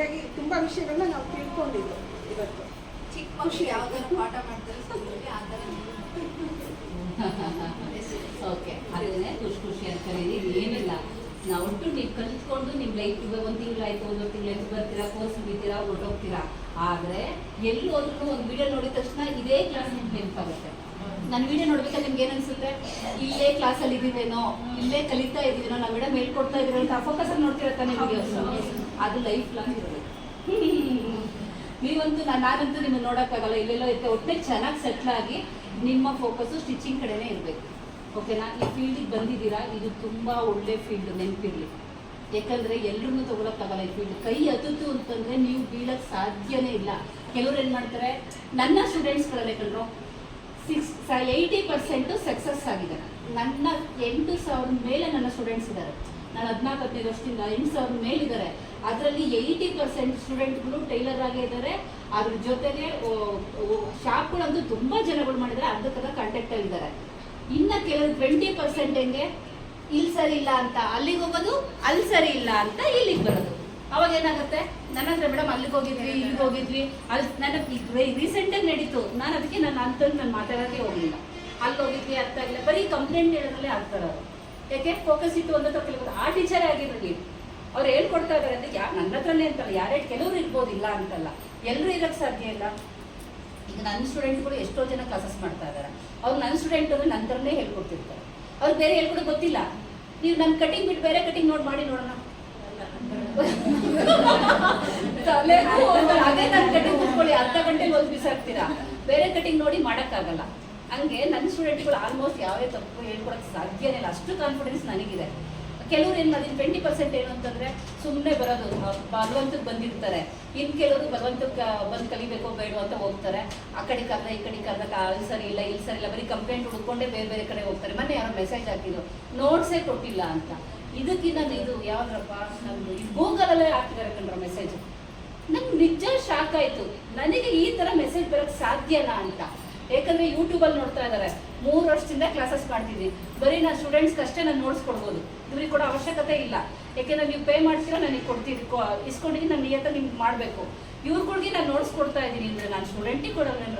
ಹಂಗಾಗಿ ತುಂಬ ವಿಷಯಗಳನ್ನ ನಾವು ತಿಳ್ಕೊಂಡಿದ್ದು ಇವತ್ತು. ಚಿಕ್ಕ ಮಕ್ಕಳು ಯಾವ್ದಾದ್ರು ಪಾಠ ಮಾಡ್ತಾರೆ ಸ್ಕೂಲಲ್ಲಿ ಆ ಥರ ಓಕೆ ಅದನ್ನೇ ಖುಷಿ ಖುಷಿ ಅಂತ ಕರೀರಿ ಏನಿಲ್ಲ. ನಾವು ಒಟ್ಟು ನೀವು ಕಲಿತ್ಕೊಂಡು ನಿಮ್ಮ ಲೈಫ್ ಒಂದು ತಿಂಗಳಾಯ್ತು ಒಂದು ತಿಂಗಳಾಯ್ತು ಬರ್ತೀರಾ ಕೋರ್ಸ್ ಬಿದ್ದೀರಾ ಹೊರಟೋಗ್ತೀರಾ? ಆದರೆ ಎಲ್ಲಿ ಹೋದ್ರೂ ಒಂದು ವಿಡಿಯೋ ನೋಡಿದ ತಕ್ಷಣ ಇದೇ ಕ್ಲಾಸ್ ನಿಮ್ಗೆ ನೆನಪಾಗುತ್ತೆ. ನನ್ನ ವಿಡಿಯೋ ನೋಡ್ಬೇಕಾದ್ರೆ ನಿಮ್ಗೆ ಏನು ಅನ್ಸುತ್ತೆ? ಇಲ್ಲೇ ಕ್ಲಾಸಲ್ಲಿ ಇದೀವೇನೋ, ಇಲ್ಲೇ ಕಲಿತಾ ಇದೀವೇನೋ, ನಾವು ಮೇಡಮ್ ಹೇಳ್ಕೊಡ್ತಾ ಇದೀವಿ ಅಂತ ಫೋಕಸ್ ಅಲ್ಲಿ ನೋಡ್ತಿರೋ ತಾನೇ ವಿಡಿಯೋಸ್ ಅದು ಲೈಫ್ ಲಾಂಗ್ ಇರಬೇಕು ನೀವಂತೂ ನಾನು ನಾನಂತೂ ನಿಮ್ಮನ್ನು ನೋಡೋಕ್ಕಾಗಲ್ಲ. ಇಲ್ಲೆಲ್ಲೋ ಇರುತ್ತೆ ಒಟ್ಟೆ ಚೆನ್ನಾಗಿ ಸೆಟ್ಲ್ ಆಗಿ ನಿಮ್ಮ ಫೋಕಸ್ಸು ಸ್ಟಿಚಿಂಗ್ ಕಡೆನೇ ಇರಬೇಕು. ಓಕೆನಾ ಈ ಫೀಲ್ಡಿಗೆ ಬಂದಿದ್ದೀರಾ? ಇದು ತುಂಬ ಒಳ್ಳೆ ಫೀಲ್ಡ್ ನೆನಪಿರಲಿ. ಯಾಕಂದರೆ ಎಲ್ಲರೂ ತೊಗೊಳಕ್ಕಾಗಲ್ಲ ಈ ಫೀಲ್ಡ್ ಕೈ ಹತ್ತಿತು ಅಂತಂದರೆ ನೀವು ಬೀಳಕ್ಕೆ ಸಾಧ್ಯನೇ ಇಲ್ಲ. ಕೆಲವ್ರು ಏನು ಮಾಡ್ತಾರೆ? ನನ್ನ ಸ್ಟೂಡೆಂಟ್ಸ್ಗಳಲ್ಲೇ ಕಂಡ್ರು ಸಿಕ್ಸ್ ಏಯ್ಟಿ ಪರ್ಸೆಂಟು ಸಕ್ಸಸ್ ಆಗಿದೆ. ನನ್ನ ಎಂಟು ಸಾವಿರದ ಮೇಲೆ ನನ್ನ ಸ್ಟೂಡೆಂಟ್ಸ್ ಇದ್ದಾರೆ. ನಾನು ಹದಿನಾಲ್ಕು, ಹದಿನೈದು ವರ್ಷದಿಂದ ಎಂಟು ಸಾವಿರದ ಮೇಲಿದ್ದಾರೆ. ಅದರಲ್ಲಿ ಏಯ್ಟಿ ಪರ್ಸೆಂಟ್ ಸ್ಟೂಡೆಂಟ್ಗಳು ಟೈಲರ್ ಆಗೇ ಇದ್ದಾರೆ. ಅದ್ರ ಜೊತೆಗೆ ಶಾಪ್ಗಳಂತೂ ತುಂಬ ಜನಗಳು ಮಾಡಿದರೆ ಅರ್ಧಕ್ಕದ ಕಾಂಟ್ಯಾಕ್ಟ್ ಆಗಿದ್ದಾರೆ. ಇನ್ನು ಕೆಲವರು ಟ್ವೆಂಟಿ ಪರ್ಸೆಂಟ್ ಹೆಂಗೆ? ಇಲ್ಲಿ ಸರಿ ಇಲ್ಲ ಅಂತ ಅಲ್ಲಿಗೆ ಹೋಗೋದು ಅಲ್ಲಿ ಸರಿ ಇಲ್ಲ ಅಂತ ಇಲ್ಲಿಗೆ ಬರೋದು. ಅವಾಗ ಏನಾಗುತ್ತೆ? ನನ್ನ ಹತ್ರ ಮೇಡಮ್ ಅಲ್ಲಿಗೆ ಹೋಗಿದ್ವಿ, ಇಲ್ಲಿಗೆ ಹೋಗಿದ್ವಿ. ಅಲ್ಲಿ ನನ್ನ ರೀಸೆಂಟಾಗಿ ನಡೀತು. ನಾನು ಅದಕ್ಕೆ ನಾನು ಅಂತಂದು ನಾನು ಮಾತಾಡೋಕ್ಕೆ ಹೋಗಲಿಲ್ಲ. ಅಲ್ಲಿ ಹೋಗಿದ್ವಿ, ಅರ್ಥ ಆಗಿಲ್ಲ ಬರೀ ಕಂಪ್ಲೇಂಟ್ ಹೇಳೋದ್ರಲ್ಲೇ ಆಗ್ತಾರೆ ಅವರು ಯಾಕೆ? ಫೋಕಸ್ ಇತ್ತು ಅಂತ ಕೇಳ್ಬೋದು ಆ ಟೀಚರೇ ಆಗಿರಲಿ. ಅವ್ರು ಹೇಳ್ಕೊಡ್ತಾ ಇದ್ದಾರೆ ಅಂದ್ರೆ ಯಾರು ನನ್ನ ಹತ್ರನೇ ಅಂತಲ್ಲ. ಯಾರೇ ಕೆಲವರು ಇರ್ಬೋದು ಇಲ್ಲ ಅಂತಲ್ಲ. ಎಲ್ಲರೂ ಇರೋಕ್ಕೆ ಸಾಧ್ಯ ಇಲ್ಲ. ಈಗ ನನ್ನ ಸ್ಟೂಡೆಂಟ್ಗಳು ಎಷ್ಟೋ ಜನ ಕ್ಲಾಸಸ್ ಮಾಡ್ತಾ ಇದ್ದಾರೆ ಅವ್ರು ನನ್ನ ಸ್ಟೂಡೆಂಟ್ ಅಂದ್ರೆ ನನ್ನ ಥರನೇ ಹೇಳ್ಕೊಡ್ತಿರ್ತಾರೆ. ಅವ್ರು ಬೇರೆ ಹೇಳ್ಕೊಡೋದು ಗೊತ್ತಿಲ್ಲ. ನೀವು ನನ್ನ ಕಟಿಂಗ್ ಬಿಟ್ಟು ಬೇರೆ ಕಟಿಂಗ್ ನೋಡಿ ಮಾಡಿ ನೋಡೋಣ. ತಲೆಗೂ ಅದೇ ನನ್ನ ಕಟಿಂಗ್ ಕೂತ್ಕೊಳ್ಳಿ ಅರ್ಧ ಗಂಟೆಗೆ ಒಂದು ಬಿಸಾಕ್ತೀರಾ? ಬೇರೆ ಕಟಿಂಗ್ ನೋಡಿ ಮಾಡೋಕ್ಕಾಗಲ್ಲ. ಹಂಗೆ ನನ್ನ ಸ್ಟೂಡೆಂಟ್ಗಳು ಆಲ್ಮೋಸ್ಟ್ ಯಾವ್ಯಾವ ತಪ್ಪು ಹೇಳ್ಕೊಡಕ್ಕೆ ಸಾಧ್ಯನೇ ಇಲ್ಲ. ಅಷ್ಟು ಕಾನ್ಫಿಡೆನ್ಸ್ ನನಗಿದೆ. ಕೆಲವ್ರು ಏನು ಮಾಡಿದ್ರು ಟ್ವೆಂಟಿ ಪರ್ಸೆಂಟ್ ಏನು ಅಂತಂದ್ರೆ ಸುಮ್ಮನೆ ಬರೋದು ಭಗವಂತಕ್ಕೆ ಬಂದಿರ್ತಾರೆ. ಇನ್ನು ಕೆಲವರು ಭಗವಂತಕ್ಕೆ ಬಂದು ಕಲಿಬೇಕೋ ಬೇಡ ಅಂತ ಹೋಗ್ತಾರೆ. ಆ ಕಡೆ ಕರ್ದ, ಈ ಕಡೆ ಕರ್ದ ಅಲ್ಲಿ ಸರಿ ಇಲ್ಲ, ಇಲ್ಲಿ ಸರಿ ಇಲ್ಲ, ಬರೀ ಕಂಪ್ಲೇಂಟ್ ಹುಡ್ಕೊಂಡೇ ಬೇರೆ ಬೇರೆ ಕಡೆ ಹೋಗ್ತಾರೆ. ಮೊನ್ನೆ ಯಾರೋ ಮೆಸೇಜ್ ಹಾಕಿದ್ರು ನೋಟ್ಸೇ ಕೊಟ್ಟಿಲ್ಲ ಅಂತ. ಇದಕ್ಕಿಂತ ಇದು ಯಾವ್ದ್ರಪ್ಪ? ನಮ್ದು ಗೂಗಲಲ್ಲೇ ಹಾಕ್ತಿದ್ದಾರೆ ಕಣ್ರ ಮೆಸೇಜ್ ನಂಗೆ ನಿಜ ಶಾಕ್ ಆಯ್ತು. ನನಗೆ ಈ ತರ ಮೆಸೇಜ್ ಬರೋಕ್ಕೆ ಸಾಧ್ಯನಾ ಅಂತ. ಯಾಕಂದ್ರೆ ಯೂಟ್ಯೂಬಲ್ಲಿ ನೋಡ್ತಾ ಇದ್ದಾರೆ ಮೂರು ವರ್ಷದಿಂದ ಕ್ಲಾಸಸ್ ಮಾಡ್ತಿದ್ವಿ. ಬರೀ ನಾನು ಸ್ಟೂಡೆಂಟ್ಸ್ ಅಷ್ಟೇ ನಾನು ನೋಡ್ಸ್ಕೊಡ್ಬೋದು ಇವ್ರಿಗೆ ಕೊಡೋ ಅವಶ್ಯಕತೆ ಇಲ್ಲ. ಯಾಕೆಂದ್ರೆ ನೀವು ಪೇ ಮಾಡ್ತೀರಾ ನನಗೆ ಕೊಡ್ತೀರಿ. ಇಸ್ಕೊಂಡಿದ್ದೀನಿ ನಾನು ನಿಯತ ನಿಮ್ಗೆ ಮಾಡಬೇಕು. ಇವ್ರುಗಳಿಗೆ ನಾನು ನೋಡ್ಸ್ಕೊಡ್ತಾ ಇದ್ದೀನಿ ಅಂದರೆ ನಾನು ಸ್ಟೂಡೆಂಟಿಗೆ ಕೊಡೋಣ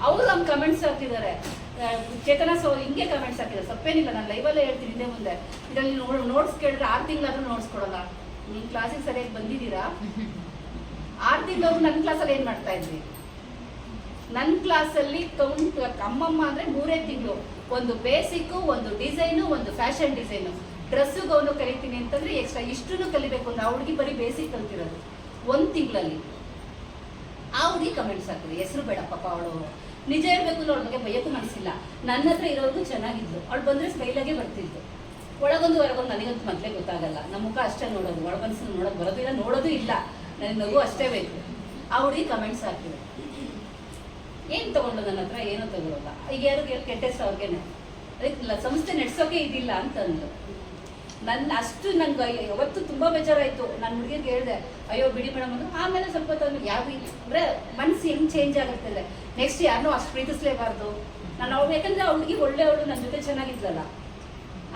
ಅವರು ನಮ್ಮ ಕಮೆಂಟ್ಸ್ ಹಾಕಿದ್ದಾರೆ ಆ, ಚೇತನ ಸೊ, ಹಿಂಗೆ ಕಮೆಂಟ್ಸ್ ಹಾಕಿದ್ರೆ. ಸಪ್ಪೇನಿಲ್ಲ ನಾನು ಲೈವಲ್ಲೇ ಹೇಳ್ತೀನಿ, ಹಿಂದೆ ಮುಂದೆ. ಇದರಲ್ಲಿ ನೋಟ್ಸ್ ಕೇಳಿದ್ರೆ ಆರು ತಿಂಗಳಾದ್ರೂ ನೋಟ್ಸ್ ಕೊಡಲ್ಲ. ನಿಮ್ಮ ಕ್ಲಾಸಿಗೆ ಸರಿಯಾಗಿ ಬಂದಿದ್ದೀರಾ? ಆರು ತಿಂಗಳು ನನ್ನ ಕ್ಲಾಸಲ್ಲಿ ಏನು ಮಾಡ್ತಾ ಇದ್ವಿ ನನ್ನ ಕ್ಲಾಸಲ್ಲಿ ಕೌಂಟ್ ಅಮ್ಮಮ್ಮ ಅಂದರೆ ಮೂರೇ ತಿಂಗಳು. ಒಂದು ಬೇಸಿಕ್ಕು ಒಂದು ಡಿಸೈನು ಒಂದು ಫ್ಯಾಷನ್ ಡಿಸೈನು ಡ್ರೆಸ್ಸು ಗೌನು ಕಲಿತೀನಿ ಅಂತಂದರೆ ಎಕ್ಸ್ಟ್ರಾ ಇಷ್ಟನ್ನು ಕಲಿಬೇಕು ಅಂದ್ರೆ ಆ ಹುಡುಗಿ ಬರೀ ಬೇಸಿಕ್ ಕಲ್ತಿರೋದು. ಒಂದು ತಿಂಗಳಲ್ಲಿ. ಆ ಹುಡುಗಿ ಕಮೆಂಟ್ಸ್ ಹಾಕಿದ್ರು. ಹೆಸರು ಬೇಡ ಅವಳು ನಿಜ ಅಂದ್ರೆ ಅವಳ ಬಗ್ಗೆ ಭಯಕ್ಕೂ ಮನಸ್ಸಿಲ್ಲ ನನ್ನ ಹತ್ರ ಇರೋರ್ಗು ಚೆನ್ನಾಗಿದ್ಲು ಅವಳು ಬಂದರೆ ಸ್ಮೈಲಾಗೆ ಬರ್ತಿದ್ದು ಒಳಗೊಂದು ಹೊರಗೊಂದು ನನಗಂತೂ ಮೊದಲೇ ಗೊತ್ತಾಗಲ್ಲ. ನಮ್ಮ ಮುಖ ಅಷ್ಟೇ ನೋಡೋದು ಒಳ ಮನಸ್ಸನ್ನು ನೋಡೋದು, ಬರೋದು ಇಲ್ಲ, ನೋಡೋದು ಇಲ್ಲ. ನನಗೆ ನಗು ಅಷ್ಟೇ ಬೇಕು. ಆ ಕಮೆಂಟ್ಸ್ ಹಾಕಿದ್ರು. ಏನು ತಗೊಂಡು ನನ್ನ ಹತ್ರ, ಏನೂ ತಗೊಳ್ಳಲ್ಲ ಈಗ ಯಾರು ಕೆಟ್ಟ ಅವ್ರಿಗೆ ಅದಕ್ಕಿಲ್ಲ ಸಂಸ್ಥೆ ನಡೆಸೋಕೆ ಇದಿಲ್ಲ ಅಂತಂದು ನನ್ನ ಅಷ್ಟು ನಂಗೆ ಯಾವತ್ತು ತುಂಬ ಬೇಜಾರಾಯಿತು. ನನ್ನ ಹುಡುಗಿಗೆ ಹೇಳಿದೆ, ಅಯ್ಯೋ, ಬಿಡಿ ಮೇಡಮ್ ಅಂದ್ರೆ ಆಮೇಲೆ ಸ್ವಲ್ಪ ತಂದು ಯಾವ ಅಂದರೆ ಮನಸ್ಸು ಹೆಂಗೆ ಚೇಂಜ್ ಆಗುತ್ತೆ ಅಂದರೆ ನೆಕ್ಸ್ಟ್ ಯಾರನ್ನೂ ಅಷ್ಟು ಪ್ರೀತಿಸ್ಲೇಬಾರ್ದು. ನಾನು ಅವ್ಳು, ಯಾಕಂದರೆ ಅವಳಿಗೆ ಒಳ್ಳೆ ಅವಳು ನನ್ನ ಜೊತೆ ಚೆನ್ನಾಗಿದ್ಲಲ್ಲ.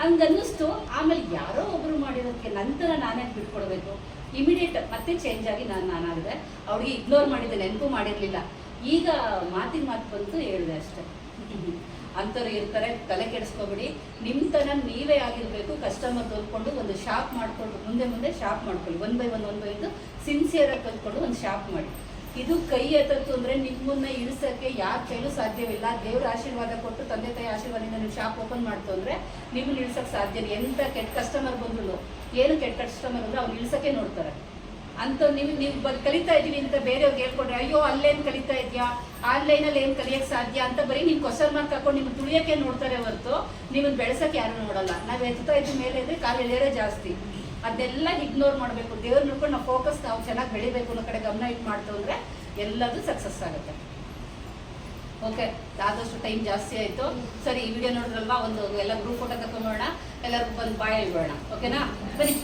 ಹಂಗನ್ನಿಸ್ತು. ಆಮೇಲೆ ಯಾರೋ ಒಬ್ರು ಮಾಡಿರೋದಕ್ಕೆ ನಂತರ ನಾನೇ ಬಿಟ್ಕೊಡ್ಬೇಕು? ಇಮಿಡಿಯೇಟ್ ಮತ್ತೆ ಚೇಂಜ್ ಆಗಿ ನಾನು ನಾನಾಗಿದೆ ಅವ್ಳಿಗೆ ಇಗ್ನೋರ್ ಮಾಡಿದ್ದೆ, ನೆನಪು ಮಾಡಿರಲಿಲ್ಲ. ಈಗ ಮಾತಿನ ಮಾತು ಬಂತು, ಹೇಳಿದೆ ಅಷ್ಟೇ. ಅಂಥವ್ರು ಇರ್ತಾರೆ, ತಲೆ ಕೆಡಿಸ್ಕೊಬಿಡಿ. ನಿಮ್ಮ ತನ ನೀವೇ ಆಗಿರಬೇಕು ಕಸ್ಟಮರ್ ತೋರ್ಕೊಂಡು ಒಂದು ಶಾಪ್ ಮಾಡಿಕೊಂಡು, ಮುಂದೆ ಮುಂದೆ ಶಾಪ್ ಮಾಡ್ಕೊಳ್ಳಿ. One by one one by ಒಂದು ಸಿನ್ಸಿಯರಾಗಿ ಕಲ್ತ್ಕೊಂಡು ಒಂದು ಶಾಪ್ ಮಾಡಿ. ಇದು ಕೈ ಎತ್ತತ್ತು ಅಂದರೆ ನಿಮ್ಮನ್ನ ಇಳಿಸೋಕ್ಕೆ ಯಾರ ಕೈಲೂ ಸಾಧ್ಯವಿಲ್ಲ. ದೇವ್ರ ಆಶೀರ್ವಾದ ಕೊಟ್ಟು ತಂದೆ ತಾಯಿ ಆಶೀರ್ವಾದದಿಂದ ನೀವು ಶಾಪ್ ಓಪನ್ ಮಾಡ್ತು ಅಂದರೆ ನಿಮ್ಮನ್ನ ಇಳಿಸೋಕ್ಕೆ ಸಾಧ್ಯ. ಎಂಥ ಕೆಟ್ಟ ಕಸ್ಟಮರ್ ಬಂದ್ರು ಏನು ಕೆಟ್ಟ ಕಸ್ಟಮರ್ ಅಂದ್ರೆ ಅವ್ರು ಇಳಿಸೋಕ್ಕೆ ನೋಡ್ತಾರೆ. ಅಂತ ನೀವು ನೀವು ಕಲಿತಾ ಇದ್ದೀವಿ ಅಂತ ಬೇರೆಯವ್ರಿಗೆ ಹೇಳ್ಕೊಂಡ್ರೆ, ಅಯ್ಯೋ, ಅಲ್ಲೇನು ಕಲಿತಾ ಇದೆಯಾ? ಆನ್ಲೈನಲ್ಲಿ ಏನು ಕಲಿಯಕ್ಕೆ ಸಾಧ್ಯ? ಅಂತ ಬರೀ ನೀವು ಕ್ವಶನ್ ಮಾರ್ಕ್ ಹಾಕೊಂಡು ನಿಮ್ಗೆ ತುಳಿಯೋಕ್ಕೆ ನೋಡ್ತಾರೆ ಹೊರತು ನಿಮ್ಮನ್ನು ಬೆಳೆಸೋಕೆ ಯಾರು ನೋಡಲ್ಲ. ನಾವು ಎತ್ತಾ ಇದ್ದ ಮೇಲೆ ಇದ್ರೆ ಕಾಲು ಎಳೆಯೋರೇ ಜಾಸ್ತಿ. ಅದೆಲ್ಲ ಇಗ್ನೋರ್ ಮಾಡಬೇಕು. ದೇವ್ರ ನೋಡ್ಕೊಂಡು ನಾವು ಫೋಕಸ್ ನಾವು ಚೆನ್ನಾಗಿ ಬೆಳಿಬೇಕು ಅನ್ನೋ ಕಡೆ ಗಮನ ಇಟ್ಟು ಮಾಡ್ತು ಅಂದರೆ ಎಲ್ಲದೂ ಸಕ್ಸಸ್ ಆಗುತ್ತೆ. ಓಕೆ, ಆದಷ್ಟು ಟೈಮ್ ಜಾಸ್ತಿ ಆಯಿತು. ಸರಿ, ಈ ವಿಡಿಯೋ ನೋಡಿದ್ರಲ್ವಾ? ಒಂದು, ಎಲ್ಲ ಗ್ರೂಪ್ ಫೋಟೋ ತಗೊಂಬೋಣ ಎಲ್ಲರಿಗೂ ಬಂದು ಬಾಯ್ ಹೇಳ್ಬೋಣ ಓಕೆನಾ? ಬನ್ನಿ